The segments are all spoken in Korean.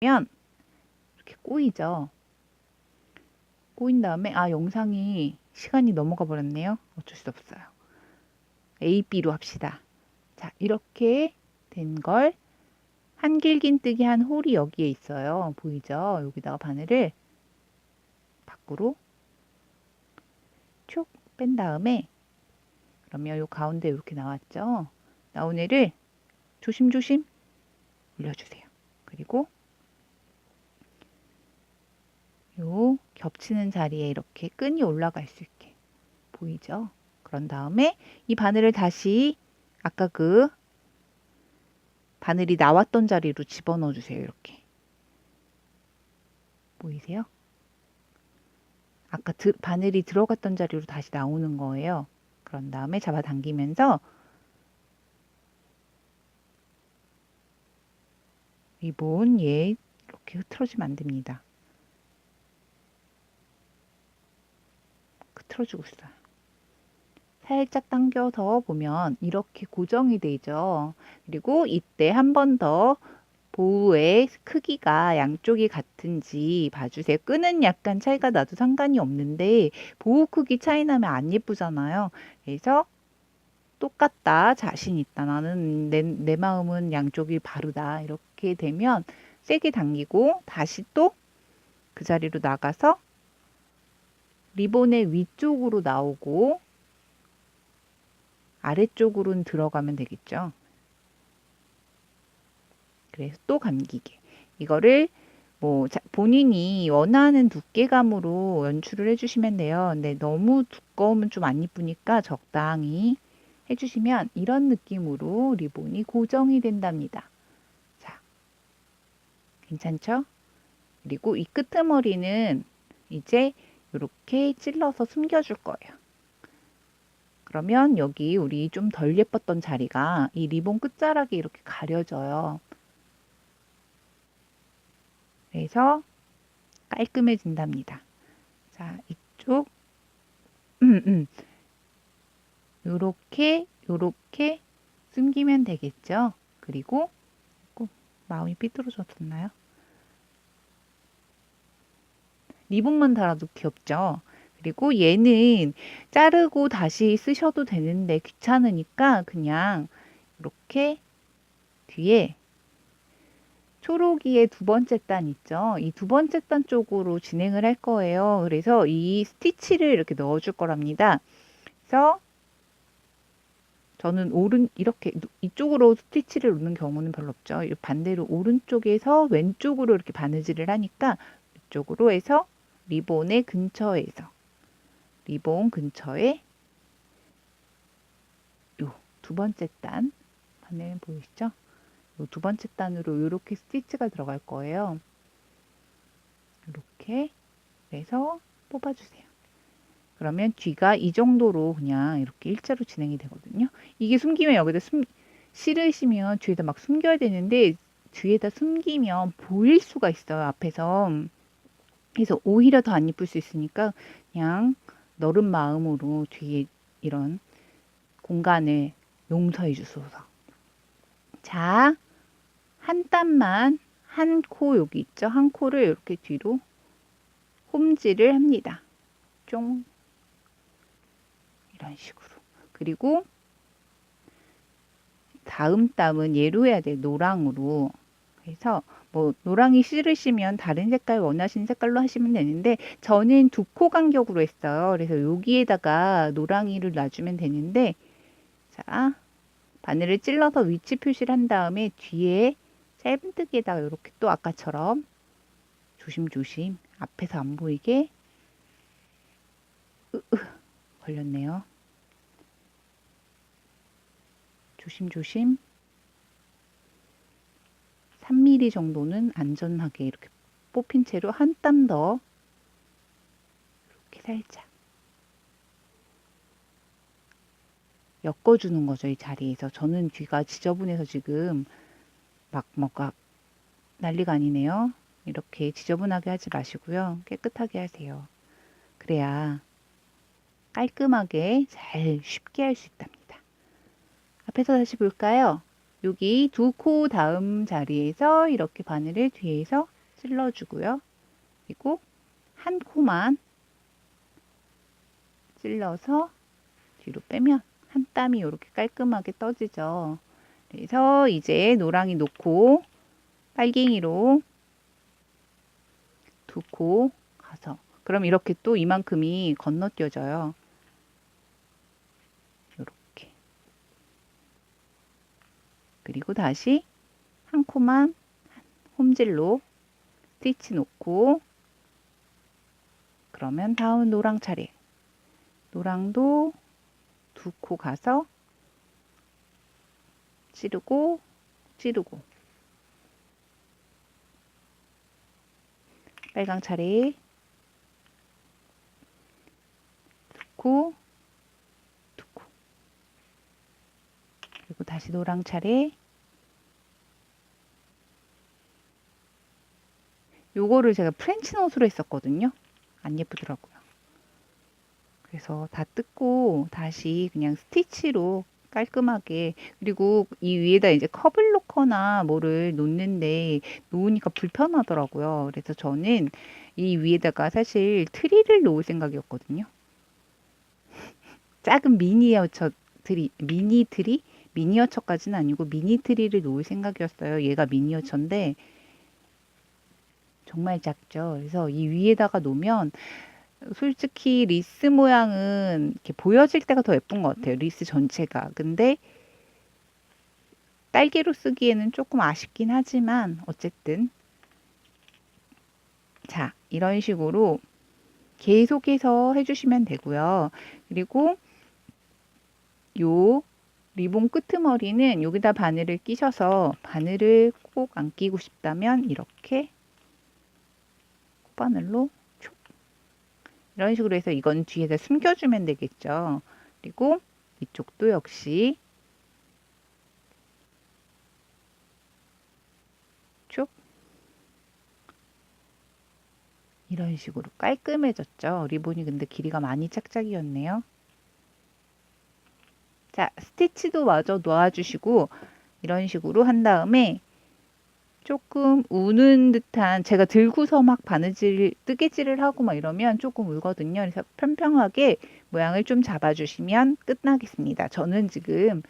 면 이렇게 꼬이죠. 꼬인 다음에 아 영상이 시간이 넘어가 버렸네요. 어쩔 수 없어요. A, B로 합시다. 자 이렇게 된 걸 한길긴뜨기 한 홀이 여기에 있어요. 보이죠? 여기다가 바늘을 밖으로 촉뺀 다음에 그러면 요 가운데 이렇게 나왔죠? 나온 애를 조심조심 올려주세요. 그리고 요 겹치는 자리에 이렇게 끈이 올라갈 수 있게 보이죠? 그런 다음에 이 바늘을 다시 아까 그 바늘이 나왔던 자리로 집어넣어 주세요. 이렇게 보이세요? 아까 드, 바늘이 들어갔던 자리로 다시 나오는 거예요. 그런 다음에 잡아당기면서 리본 얘 이렇게 흐트러지면 안 됩니다. 흐트러지고 있어요. 살짝 당겨서 보면 이렇게 고정이 되죠. 그리고 이때 한 번 더 보우의 크기가 양쪽이 같은지 봐주세요. 끈은 약간 차이가 나도 상관이 없는데 보우 크기 차이 나면 안 예쁘잖아요. 그래서 똑같다, 자신 있다, 나는 내, 내 마음은 양쪽이 바르다 이렇게 되면 세게 당기고 다시 또 그 자리로 나가서 리본의 위쪽으로 나오고 아래쪽으로는 들어가면 되겠죠. 그래서 또 감기게. 이거를 뭐 본인이 원하는 두께감으로 연출을 해주시면 돼요. 근데 너무 두꺼우면 좀 안 이쁘니까 적당히 해주시면 이런 느낌으로 리본이 고정이 된답니다. 자, 괜찮죠? 그리고 이 끄트머리는 이제 이렇게 찔러서 숨겨줄 거예요. 그러면 여기 우리 좀 덜 예뻤던 자리가 이 리본 끝자락이 이렇게 가려져요. 그래서 깔끔해진답니다. 자, 이쪽 음, 음. 요렇게 요렇게 숨기면 되겠죠. 그리고 꼭 마음이 삐뚤어졌나요? 리본만 달아도 귀엽죠. 그리고 얘는 자르고 다시 쓰셔도 되는데 귀찮으니까 그냥 이렇게 뒤에 초록이의 두 번째 단 있죠. 이 두 번째 단 쪽으로 진행을 할 거예요. 그래서 이 스티치를 이렇게 넣어줄 거랍니다. 그래서 저는 오른 이렇게 이쪽으로 스티치를 놓는 경우는 별로 없죠. 반대로 오른쪽에서 왼쪽으로 이렇게 바느질을 하니까 이쪽으로 해서 리본의 근처에서 리본 근처에 요 두 번째 단 바늘 보이시죠? 요 두 번째 단으로 이렇게 스티치가 들어갈 거예요. 이렇게 그래서 뽑아주세요. 그러면 뒤가 이 정도로 그냥 이렇게 일자로 진행이 되거든요. 이게 숨기면 여기다 숨 싫으시면 뒤에다 막 숨겨야 되는데 뒤에다 숨기면 보일 수가 있어요. 앞에서. 그래서 오히려 더 안 이쁠 수 있으니까 그냥 너른 마음으로 뒤에 이런 공간을 용서해 주소서. 자, 한 땀만 한 코 여기 있죠? 한 코를 이렇게 뒤로 홈질을 합니다. 쫑 이런 식으로. 그리고 다음 땀은 얘로 해야 돼요. 노랑으로. 그래서 뭐 노랑이 싫으시면 다른 색깔 원하시는 색깔로 하시면 되는데 저는 두 코 간격으로 했어요. 그래서 여기에다가 노랑이를 놔주면 되는데 자 바늘을 찔러서 위치 표시를 한 다음에 뒤에 짧은뜨기에다가 이렇게 또 아까처럼 조심조심 앞에서 안 보이게 으, 으, 걸렸네요. 조심조심 3mm 정도는 안전하게 이렇게 뽑힌 채로 한 땀 더 이렇게 살짝 엮어주는 거죠. 이 자리에서. 저는 뒤가 지저분해서 지금 막 뭐가 난리가 아니네요. 이렇게 지저분하게 하지 마시고요. 깨끗하게 하세요. 그래야 깔끔하게 잘 쉽게 할 수 있답니다. 앞에서 다시 볼까요? 여기 두 코 다음 자리에서 이렇게 바늘을 뒤에서 찔러주고요. 그리고 한 코만 찔러서 뒤로 빼면 한 땀이 이렇게 깔끔하게 떠지죠. 그래서 이제 노랑이 놓고 빨갱이로 두 코 가서 그럼 이렇게 또 이만큼이 건너뛰어져요. 이렇게 그리고 다시 한 코만 홈질로 스티치 놓고 그러면 다음 노랑 차례. 노랑도 두 코 가서 찌르고 찌르고. 빨강 차례. 두코 두코 그리고 다시 노랑 차례 요거를 제가 프렌치 노스로 했었거든요 안 예쁘더라고요 그래서 다 뜯고 다시 그냥 스티치로 깔끔하게 그리고 이 위에다 이제 컵을 놓거나 뭐를 놓는데 놓으니까 불편하더라고요. 그래서 저는 이 위에다가 사실 트리를 놓을 생각이었거든요. 작은 미니어처 트리, 미니 트리? 미니어처까지는 아니고 미니 트리를 놓을 생각이었어요. 얘가 미니어처인데 정말 작죠. 그래서 이 위에다가 놓으면 솔직히 리스 모양은 이렇게 보여질 때가 더 예쁜 것 같아요. 리스 전체가. 근데 딸기로 쓰기에는 조금 아쉽긴 하지만 어쨌든 자 이런 식으로 계속해서 해주시면 되고요. 그리고 요 리본 끄트머리는 여기다 바늘을 끼셔서 바늘을 꼭 안 끼고 싶다면 이렇게 코바늘로 이런 식으로 해서 이건 뒤에다 숨겨주면 되겠죠. 그리고 이쪽도 역시 쭉 이런 식으로 깔끔해졌죠. 리본이 근데 길이가 많이 짝짝이었네요. 자, 스티치도 마저 놓아주시고 이런 식으로 한 다음에 조금 우는 듯한 제가 들고서 막 바느질 뜨개질을 하고 막 이러면 조금 울거든요. 그래서 평평하게 모양을 좀 잡아주시면 끝나겠습니다. 저는 지금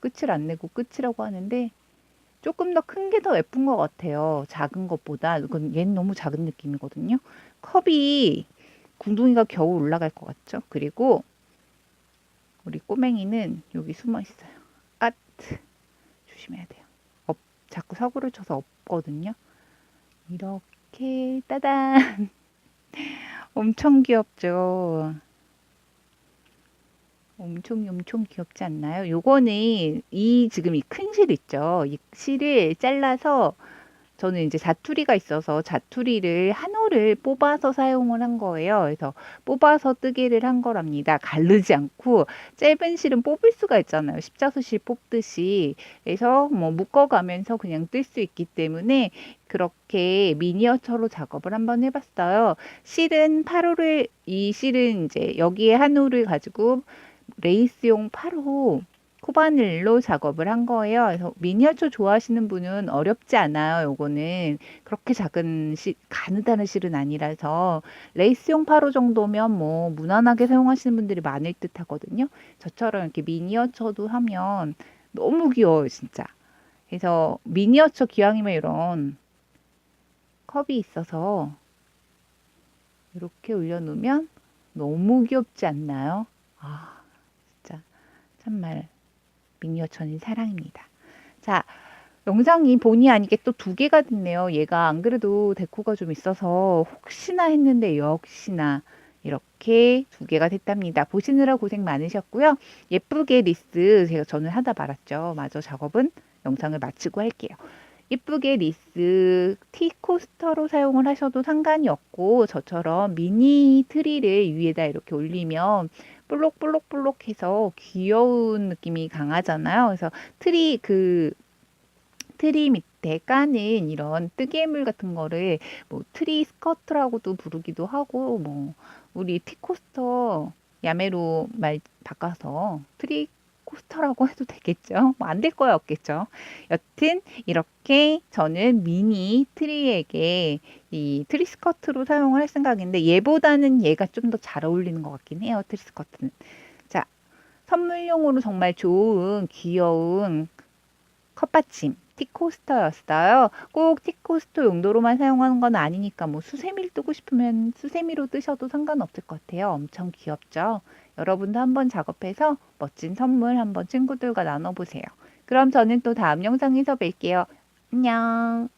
끝을 안 내고 끝이라고 하는데 조금 더 큰 게 더 예쁜 것 같아요. 작은 것보다 이건 얘는 너무 작은 느낌이거든요. 컵이 궁둥이가 겨우 올라갈 것 같죠. 그리고 우리 꼬맹이는 여기 숨어 있어요. 아트 조심해야 돼요. 자꾸 사고를 쳐서 없거든요. 이렇게 따단 엄청 귀엽죠. 엄청 엄청 귀엽지 않나요? 요거는 이 지금 이 큰 실 있죠. 이 실을 잘라서 저는 이제 자투리가 있어서 자투리를 한 올을 뽑아서 사용을 한 거예요. 그래서 뽑아서 뜨개를 한 거랍니다. 가르지 않고 짧은 실은 뽑을 수가 있잖아요. 십자수실 뽑듯이. 그래서 뭐 묶어가면서 그냥 뜰 수 있기 때문에 그렇게 미니어처로 작업을 한번 해봤어요. 실은 8호를 이 실은 이제 여기에 한 올을 가지고 레이스용 8호 코바늘로 작업을 한 거예요. 그래서 미니어처 좋아하시는 분은 어렵지 않아요. 요거는 그렇게 작은 시, 가느다란 실은 아니라서 레이스용 8호 정도면 뭐 무난하게 사용하시는 분들이 많을 듯 하거든요. 저처럼 이렇게 미니어처도 하면 너무 귀여워요, 진짜. 그래서 미니어처 기왕이면 이런 컵이 있어서 이렇게 올려놓으면 너무 귀엽지 않나요? 아, 진짜 참말 미니어처는 사랑입니다. 자, 영상이 본의 아니게 또 두 개가 됐네요. 얘가 안 그래도 데코가 좀 있어서 혹시나 했는데 역시나 이렇게 두 개가 됐답니다. 보시느라 고생 많으셨고요. 예쁘게 리스 제가 저는 하다 말았죠. 마저 작업은 영상을 마치고 할게요. 예쁘게 리스 티 코스터로 사용을 하셔도 상관이 없고 저처럼 미니 트리를 위에다 이렇게 올리면 볼록볼록볼록해서 귀여운 느낌이 강하잖아요. 그래서 트리 그 트리 밑에 까는 이런 뜨개물 같은 거를 뭐 트리 스커트라고도 부르기도 하고 뭐 우리 티코스터 야매로 말 바꿔서 트리 코스터라고 해도 되겠죠? 뭐 안 될 거야 없겠죠? 여튼 이렇게 저는 미니 트리에게 이 트리 스커트로 사용을 할 생각인데 얘보다는 얘가 좀 더 잘 어울리는 것 같긴 해요. 트리 스커트는. 자, 선물용으로 정말 좋은 귀여운 컵받침 티코스터였어요. 꼭 티코스터 용도로만 사용하는 건 아니니까 뭐 수세미를 뜨고 싶으면 수세미로 뜨셔도 상관없을 것 같아요. 엄청 귀엽죠? 여러분도 한번 작업해서 멋진 선물 한번 친구들과 나눠보세요. 그럼 저는 또 다음 영상에서 뵐게요. 안녕.